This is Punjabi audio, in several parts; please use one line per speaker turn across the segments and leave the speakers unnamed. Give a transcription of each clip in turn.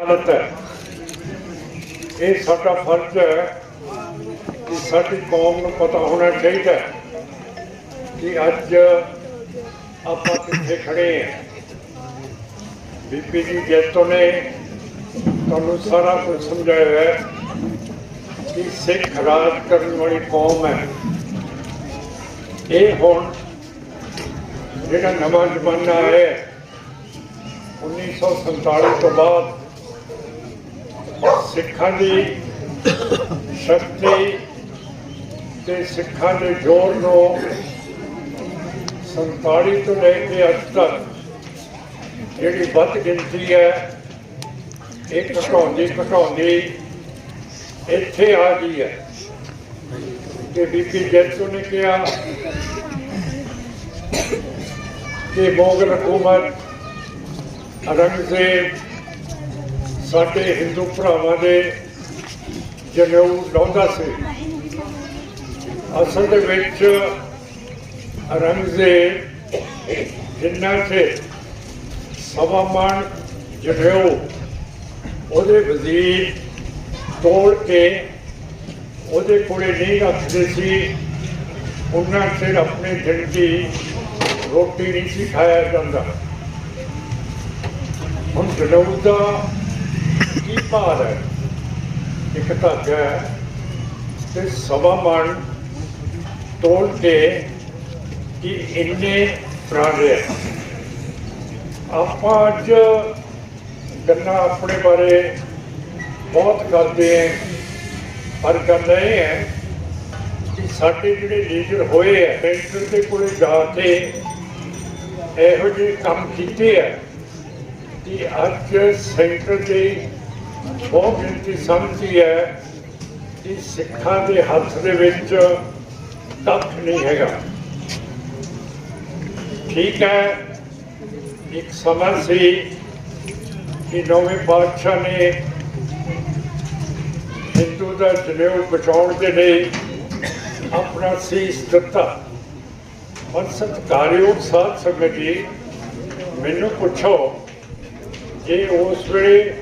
ਹਾਲਤ ਹੈ। ਇਹ ਸਾਡਾ ਫਰਜ਼ ਹੈ ਕਿ ਸਾਡੀ ਕੌਮ ਨੂੰ ਪਤਾ ਹੋਣਾ ਚਾਹੀਦਾ ਹੈ ਕਿ ਅੱਜ ਆਪਾਂ ਕਿੱਥੇ ਖੜੇ ਹਾਂ। ਬੀਬੀ ਜੀ ਜੈਤੋ ਨੇ ਤੁਹਾਨੂੰ ਸਾਰਾ ਕੁਝ ਸਮਝਾਇਆ ਹੈ ਕਿ ਸਿੱਖ ਰਾਜ ਕਰਨ ਵਾਲੀ ਕੌਮ ਹੈ। ਇਹ ਹੁਣ ਜਿਹੜਾ ਨਵਾਂ ਜ਼ਮਾਨਾ ਹੈ 1947 ਤੋਂ ਬਾਅਦ ਸਿੱਖਾਂ ਦੀ ਸ਼ਕਤੀ ਤੇ ਸਿੱਖਾਂ ਦੇ ਜੋਰ ਨੂੰ 47 ਤੋਂ ਲੈ ਕੇ ਅੱਜ ਤੱਕ ਜਿਹੜੀ ਵੱਧ ਗਿਣਤੀ ਹੈ ਇਹ ਘਟਾਉਂਦੀ ਘਟਾਉਂਦੀ ਇੱਥੇ ਆ ਗਈ ਹੈ। ਕਿ ਬੀਬੀ ਜੈਤੂ ਨੇ ਕਿਹਾ ਕਿ ਮੋਗਲ ਹਕੂਮਤ ਔਰੰਗਜ਼ੇਬ ਸਾਡੇ ਹਿੰਦੂ ਭਰਾਵਾਂ ਦੇ ਜਨੇਊ ਲਾਉਂਦਾ ਸੀ। ਅਸਲ ਦੇ ਵਿੱਚ ਔਰੰਗਜ਼ੇਬ ਜਿੰਨਾ ਕਿ ਸਵਾ ਮਣ ਜਨੇਊ ਉਹਦੇ ਵਜ਼ੀਰ ਤੋੜ ਕੇ ਉਹਦੇ ਕੋਲੇ ਨਹੀਂ ਰੱਖਦੇ ਸੀ, ਉਹਨਾਂ ਸਿਰ ਆਪਣੇ ਦਿਨ ਦੀ ਰੋਟੀ ਨਹੀਂ ਸੀ ਖਾਇਆ ਜਾਂਦਾ। ਹੁਣ ਜਨੇਊ ਦਾ ਕੀ ਭਾਰ ਹੈ? ਇੱਕ ਧਾਗਾ ਹੈ ਤੇ ਸਵਾ ਮਣ ਤੋੜ ਕੇ ਕਿ ਇੰਨੇ ਪ੍ਰਾਣੇ ਆਪਾਂ ਅੱਜ ਗੱਲਾਂ ਆਪਣੇ ਬਾਰੇ ਬਹੁਤ ਕਰਦੇ ਹਾਂ। ਪਰ ਗੱਲ ਇਹ ਹੈ ਕਿ ਸਾਡੇ ਜਿਹੜੇ ਲੀਡਰ ਹੋਏ ਹੈ ਸੈਂਟਰ ਦੇ ਕੋਲੇ ਜਾ ਕੇ ਇਹੋ ਜਿਹੇ ਕੰਮ ਕੀਤੇ ਹੈ ਕਿ ਅੱਜ ਸੈਂਟਰ ਦੇ ਬਹੁਤ ਗਿਣਤੀ ਸਮਝੀ ਹੈ ਕਿ ਸਿੱਖਾਂ ਦੇ ਹੱਥ ਦੇ ਵਿੱਚ ਕੱਖ ਨਹੀਂ ਹੈਗਾ। ਠੀਕ ਹੈ, ਇੱਕ ਸਮਾਂ ਸੀ ਕਿ ਨੌਵੇਂ ਬਾਦਸ਼ਾਹ ਨੇ ਹਿੰਦੂ ਦਾ ਜਨੇਊ ਬਚਾਉਣ ਦੇ ਲਈ ਆਪਣਾ ਸੀਸ ਦਿੱਤਾ। ਪਰ ਸਤਿਕਾਰਯੋਗ ਸਾਧ ਸੰਗਤ ਜੀ, ਮੈਨੂੰ ਪੁੱਛੋ, ਜੇ ਉਸ ਵੇਲੇ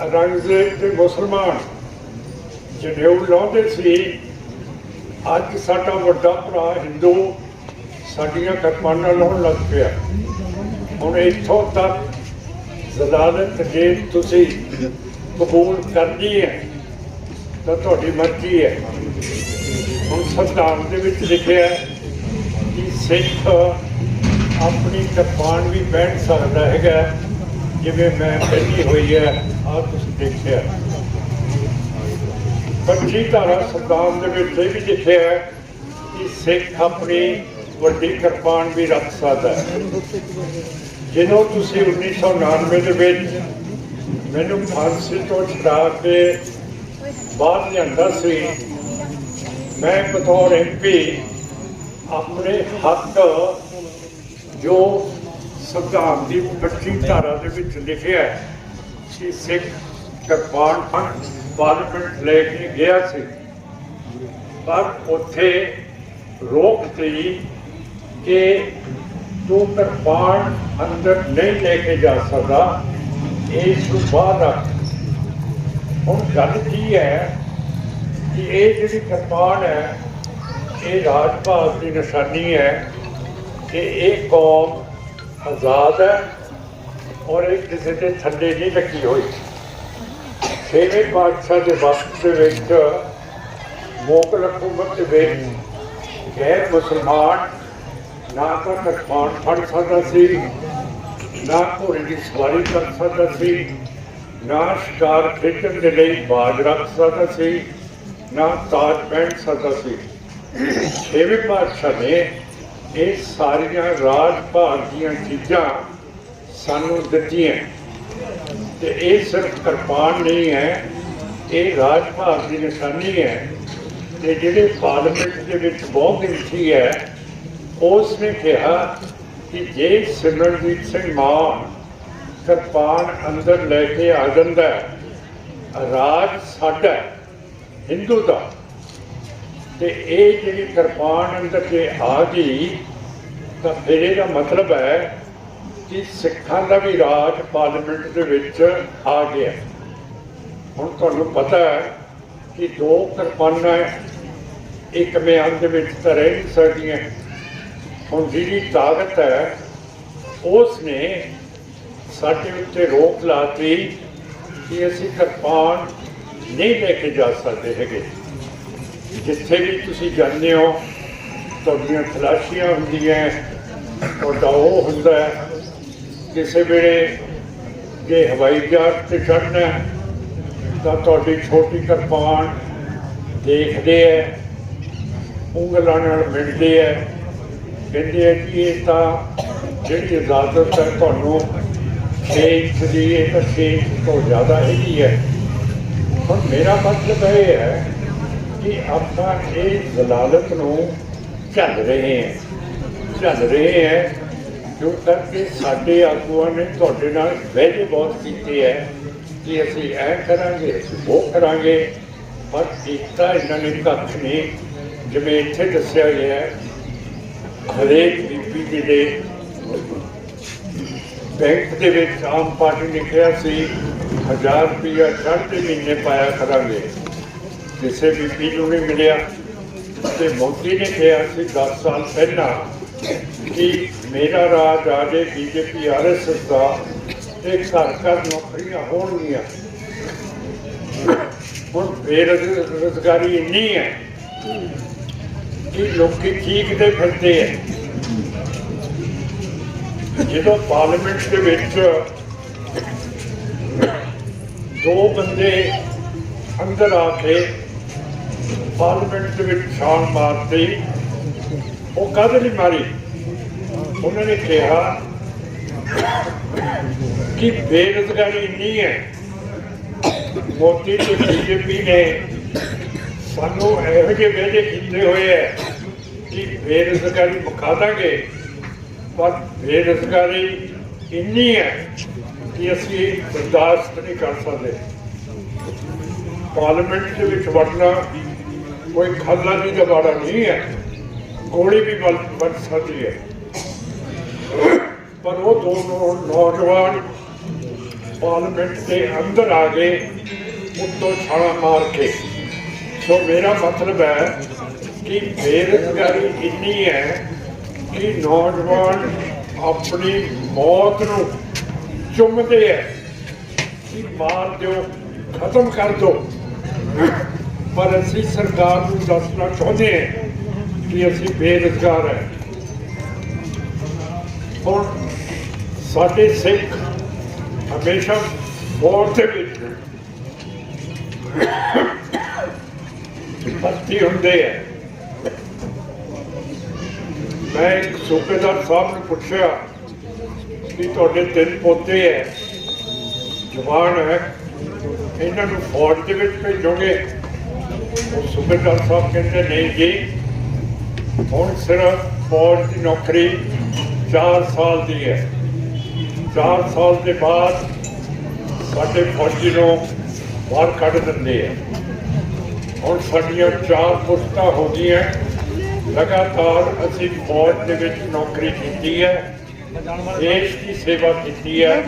ਔਰੰਗਜ਼ੇਬ ਦੇ ਮੁਸਲਮਾਨ ਜਨੇਊ ਲਾਉਂਦੇ ਸੀ, ਅੱਜ ਸਾਡਾ ਵੱਡਾ ਭਰਾ ਹਿੰਦੂ ਸਾਡੀਆਂ ਕਿਰਪਾਨਾਂ ਲਾਉਣ ਲੱਗ ਪਿਆ। ਹੁਣ ਇੱਥੋਂ ਤੱਕ ਜ਼ਦਾਲਤ ਜੇ ਤੁਸੀਂ ਕਬੂਲ ਕਰਨੀ ਹੈ, ਤਾਂ ਤੁਹਾਡੀ ਮਰਜ਼ੀ ਹੈ। ਹੁਣ ਸੰਵਿਧਾਨ ਦੇ ਵਿੱਚ ਲਿਖਿਆ ਹੈ ਕਿ ਸਿੱਖ ਆਪਣੀ ਕਿਰਪਾਨ ਵੀ ਬੈਠ ਸਕਦਾ ਹੈਗਾ। ਜਿਵੇਂ ਮੈਂ ਪਹਿਲੀ ਹੋਈ ਹੈ ਆ ਤੁਸੀਂ ਦੇਖਿਆ। ਪੰਜੀ ਧਾਰਾ ਸੰਵਿਧਾਨ ਦੇ ਵਿੱਚ ਇਹ ਵੀ ਲਿਖਿਆ ਹੈ ਕਿ ਸਿੱਖ ਆਪਣੀ ਵੱਡੀ ਕਿਰਪਾਨ ਵੀ ਰੱਖ ਸਕਦਾ ਜਦੋਂ ਤੁਸੀਂ 1999 ਦੇ ਵਿੱਚ ਮੈਨੂੰ ਫਾਂਸੀ ਤੋਂ ਛੁਡਾ ਕੇ ਬਾਹਰ ਲਿਆਂਦਾ ਸੀ, ਮੈਂ ਬਤੌਰ ਐਮਪੀ ਆਪਣੇ ਹੱਕ ਜੋ ਸੰਵਿਧਾਨ ਦੀ 25 ਧਾਰਾ ਦੇ ਵਿੱਚ ਲਿਖਿਆ ਹੈ ਕਿ ਸਿੱਖ ਕਿਰਪਾਨ ਪਾਰਲੀਮੈਂਟ ਲੈ ਕੇ ਗਿਆ ਸੀ। ਪਰ ਉੱਥੇ ਰੋਕ ਸੀ ਕਿ ਤੂੰ ਕਿਰਪਾਨ ਅੰਦਰ ਨਹੀਂ ਲੈ ਕੇ ਜਾ ਸਕਦਾ, ਇਸ ਨੂੰ ਬਾਹਰ ਰੱਖ। ਹੁਣ ਗੱਲ ਕੀ ਹੈ ਕਿ ਇਹ ਜਿਹੜੀ ਕਿਰਪਾਨ ਹੈ, ਇਹ ਰਾਜ ਭਾਗ ਦੀ ਨਿਸ਼ਾਨੀ ਹੈ ਕਿ ਇਹ ਕੌਮ ਆਜ਼ਾਦ ਹੈ ਔਰ ਇਹ ਕਿਸੇ ਦੇ ਥੱਲੇ ਨਹੀਂ ਲੱਗੀ ਹੋਈ। ਛੇਵੇਂ ਪਾਤਸ਼ਾਹ ਦੇ ਵਕਤ ਦੇ ਵਿੱਚ ਮੋਗਲ ਹਕੂਮਤ ਦੇ ਵਿੱਚ ਗੈਰ ਮੁਸਲਮਾਨ ਨਾ ਤਾਂ ਕਿਰਪਾਨ ਫੜ ਸਕਦਾ ਸੀ, ਨਾ ਘੋੜੇ ਦੀ ਸਵਾਰੀ ਕਰ ਸਕਦਾ ਸੀ, ਨਾ ਸ਼ਿਕਾਰ ਖੇਡਣ ਦੇ ਲਈ ਬਾਜ ਰੱਖ ਸਕਦਾ ਸੀ, ਨਾ ਤਾਜ ਪਹਿਨ ਸਕਦਾ ਸੀ। ਛੇਵੇਂ ਪਾਤਸ਼ਾਹ ਨੇ ਇਹ ਸਾਰੀਆਂ ਰਾਜ ਭਾਗ ਦੀਆਂ ਚੀਜ਼ਾਂ ਸਾਨੂੰ ਦਿੱਤੀਆਂ। ਤੇ ਇਹ ਸਿਰਫ ਕਿਰਪਾਨ ਨਹੀਂ ਹੈ, ਇਹ ਰਾਜ ਭਾਗ ਦੀ ਨਿਸ਼ਾਨੀ ਹੈ। ਤੇ ਜਿਹੜੇ ਪਾਰਲੀਮੈਂਟ ਦੇ ਵਿੱਚ ਬਹੁਤ ਗਿਣਤੀ ਹੈ ਉਸ ਨੇ ਕਿਹਾ ਕਿ ਜੇ ਸਿਮਰਨਜੀਤ ਸਿੰਘ ਮਾਨ ਕਿਰਪਾਨ ਅੰਦਰ ਲੈ ਕੇ ਆ ਜਾਂਦਾ ਰਾਜ ਸਾਡਾ ਹਿੰਦੂ ਦਾ। ਤੇ ਇਹ ਜਿਹੜੀ ਕਿਰਪਾਨ ਅੰਦਰ ਜੇ ਆ ਗਈ, ਤਾਂ ਫਿਰ ਇਹਦਾ ਮਤਲਬ ਹੈ ਕਿ ਸਿੱਖਾਂ ਦਾ ਵੀ ਰਾਜ ਪਾਰਲੀਮੈਂਟ ਦੇ ਵਿੱਚ ਆ ਗਿਆ। ਹੁਣ ਤੁਹਾਨੂੰ ਪਤਾ ਹੈ ਕਿ ਦੋ ਕਿਰਪਾਨਾਂ ਇੱਕ ਮਿਆਨ ਦੇ ਵਿੱਚ ਤਾਂ ਰਹਿ ਨਹੀਂ ਸਕਦੀਆਂ ਹੁਣ ਜਿਹੜੀ ਤਾਕਤ ਹੈ, ਉਸ ਨੇ ਸਾਡੇ ਉੱਤੇ ਰੋਕ ਲਾਤੀ ਕਿ ਅਸੀਂ ਕਿਰਪਾਨ ਨਹੀਂ ਲੈ ਕੇ ਜਾ ਸਕਦੇ ਹੈਗੇ। ਜਿੱਥੇ ਵੀ ਤੁਸੀਂ ਜਾਂਦੇ ਹੋ, ਤੁਹਾਡੀਆਂ ਖਲਾਸ਼ੀਆਂ ਹੁੰਦੀਆਂ ਤੁਹਾਡਾ ਉਹ ਹੁੰਦਾ ਕਿਸੇ ਵੇਲੇ ਜੇ ਹਵਾਈ ਜਹਾਜ਼ ਤੇ ਚੜ੍ਹਨਾ ਤਾਂ ਤੁਹਾਡੀ ਛੋਟੀ ਕਿਰਪਾਨ ਦੇਖਦੇ ਹੈ, ਉਂਗਲਾਂ ਨਾਲ ਮਿਲਦੇ ਹੈ, ਕਹਿੰਦੇ ਹੈ ਕਿ ਇਹ ਤਾਂ ਜਿਹੜੀ ਇਜਾਜ਼ਤ ਹੈ ਤੁਹਾਨੂੰ ਛੇ ਇੰਚ ਦੀ, ਇਹ ਤਾਂ ਛੇ ਤੋਂ ਜ਼ਿਆਦਾ ਹੈਗੀ ਹੈ। ਪਰ ਮੇਰਾ ਮਤਲਬ ਇਹ ਹੈ ਕਿ ਆਪਾਂ ਇਹ ਜ਼ਲਾਲਤ ਨੂੰ ਝੱਲ ਰਹੇ ਹਾਂ। ਝੱਲ ਰਹੇ ਹਾਂ ਜੋ ਕਰਕੇ ਸਾਡੇ ਆਗੂਆਂ ਨੇ ਤੁਹਾਡੇ ਨਾਲ ਵਾਅਦੇ ਬਹੁਤ ਕੀਤੇ ਹੈ ਕਿ ਅਸੀਂ ਇਹ ਕਰਾਂਗੇ ਅਸੀਂ ਉਹ ਕਰਾਂਗੇ। ਪਰ ਕੀਤਾ ਇਹਨਾਂ ਨੇ ਕੱਖ ਨਹੀਂ। ਜਿਵੇਂ ਇੱਥੇ ਦੱਸਿਆ ਗਿਆ ਹੈ, ਹਰੇਕ ਬੀਬੀ ਜੀ ਦੇ ਬੈਂਕ ਦੇ ਵਿੱਚ ਆਮ ਪਾਰਟੀ ਨੇ ਕਿਹਾ ਸੀ 1000 ਰੁਪਇਆ ਚੜ੍ਹਦੇ ਮਹੀਨੇ ਪਾਇਆ ਕਰਾਂਗੇ। ਕਿਸੇ ਬੀਬੀ ਨੂੰ ਨਹੀਂ ਮਿਲਿਆ ਤੇ ਮੋਦੀ ਨੇ ਕਿਹਾ ਸੀ 10 ਸਾਲ ਪਹਿਲਾਂ ਕਿ ਮੇਰਾ ਰਾਜ ਆ ਜੇ ਬੀਜੇਪੀ ਆਰਐਸਐਸ ਦਾ ਤੇ ਘਰ ਘਰ ਨੌਕਰੀਆਂ ਹੋਣਗੀਆਂ। ਹੁਣ ਬੇਰੁਜ਼ਗਾਰੀ ਇੰਨੀ ਹੈ ਕਿ ਲੋਕੀ ਚੀਕਦੇ ਫਿਰਦੇ ਹੈ ਜਦੋਂ ਪਾਰਲੀਮੈਂਟ ਦੇ ਵਿੱਚ ਦੋ ਬੰਦੇ ਅੰਦਰ ਆ ਕੇ ਪਾਰਲੀਮੈਂਟ ਦੇ ਵਿੱਚ ਛਾਲ ਮਾਰਤੀ ਉਹ ਕਾਹਦੇ ਲਈ ਮਾਰੀ? ਉਹਨਾਂ ਨੇ ਕਿਹਾ ਕਿ ਬੇਰੁਜ਼ਗਾਰੀ ਇੰਨੀ ਹੈ, ਮੋਦੀ ਤੇ ਬੀਜੇਪੀ ਨੇ ਸਾਨੂੰ ਇਹੋ ਜਿਹੇ ਵਾਅਦੇ ਕੀਤੇ ਹੋਏ ਹੈ ਕਿ ਬੇਰੁਜ਼ਗਾਰੀ ਮੁਕਾ ਦਾਂਗੇ, ਪਰ ਬੇਰੁਜ਼ਗਾਰੀ ਇੰਨੀ ਹੈ ਕਿ ਅਸੀਂ ਬਰਦਾਸ਼ਤ ਨਹੀਂ ਕਰ ਸਕਦੇ। ਪਾਰਲੀਮੈਂਟ ਦੇ ਵਿੱਚ ਵੜਨਾ ਕੋਈ ਖਾਲਾ ਨਹੀਂ ਦਾ ਵਾੜਾ ਨਹੀਂ ਹੈ। ਗੋਲੀ ਵੀ ਬਲ ਬਣ ਸਕਦੀ ਹੈ। ਪਰ ਉਹ ਦੋ ਨੌ- ਨੌਜਵਾਨ ਪਾਰਲੀਮੈਂਟ ਦੇ ਅੰਦਰ ਆ ਗਏ, ਉੱਤੋਂ ਛਾਲਾ ਮਾਰ ਕੇ। ਸੋ ਮੇਰਾ ਮਤਲਬ ਹੈ ਕਿ ਬੇਰੁਜ਼ਗਾਰੀ ਇੰਨੀ ਹੈ ਕਿ ਨੌਜਵਾਨ ਆਪਣੀ ਮੌਤ ਨੂੰ ਚੁੰਮਦੇ ਹੈ ਕਿ ਮਾਰ ਦਿਓ, ਖਤਮ ਕਰ ਦਿਓ। ਪਰ ਅਸੀਂ ਸਰਕਾਰ ਨੂੰ ਦੱਸਣਾ ਚਾਹੁੰਦੇ ਹਾਂ ਕਿ ਅਸੀਂ ਬੇਰੁਜ਼ਗਾਰ ਹੈ। ਹੁਣ ਸਾਡੇ ਸਿੱਖ ਹਮੇਸ਼ਾ ਫੌਜ ਦੇ ਵਿੱਚ ਭਰਤੀ ਹੁੰਦੇ ਹੈ ਮੈਂ ਇੱਕ ਸੂਬੇਦਾਰ ਸਾਹਿਬ ਨੂੰ ਪੁੱਛਿਆ ਕਿ ਤੁਹਾਡੇ ਤਿੰਨ ਪੋਤੇ ਹੈ, ਜਵਾਨ ਹੈ, ਇਹਨਾਂ ਨੂੰ ਫੌਜ ਦੇ ਵਿੱਚ ਭੇਜੋਗੇ? ਸੂਬੇਦਾਰ ਸਾਹਿਬ ਕਹਿੰਦੇ ਨਹੀਂ ਜੀ, ਹੁਣ ਸਿਰਫ ਫੌਜ ਦੀ ਨੌਕਰੀ 4 ਸਾਲ ਦੀ ਹੈ। 4 ਸਾਲ ਦੇ ਬਾਅਦ ਸਾਡੇ ਫੌਜੀ ਨੂੰ ਬਾਹਰ ਕੱਢ ਦਿੰਦੇ ਆ। ਹੁਣ ਸਾਡੀਆਂ ਚਾਰ ਪੁਸਤਾਂ ਹੋ ਗਈਆਂ। ਲਗਾਤਾਰ ਅਸੀਂ ਫੌਜ ਦੇ ਵਿੱਚ ਨੌਕਰੀ ਕੀਤੀ ਹੈ। ਦੇਸ਼ ਦੀ ਸੇਵਾ ਕੀਤੀ ਹੈ।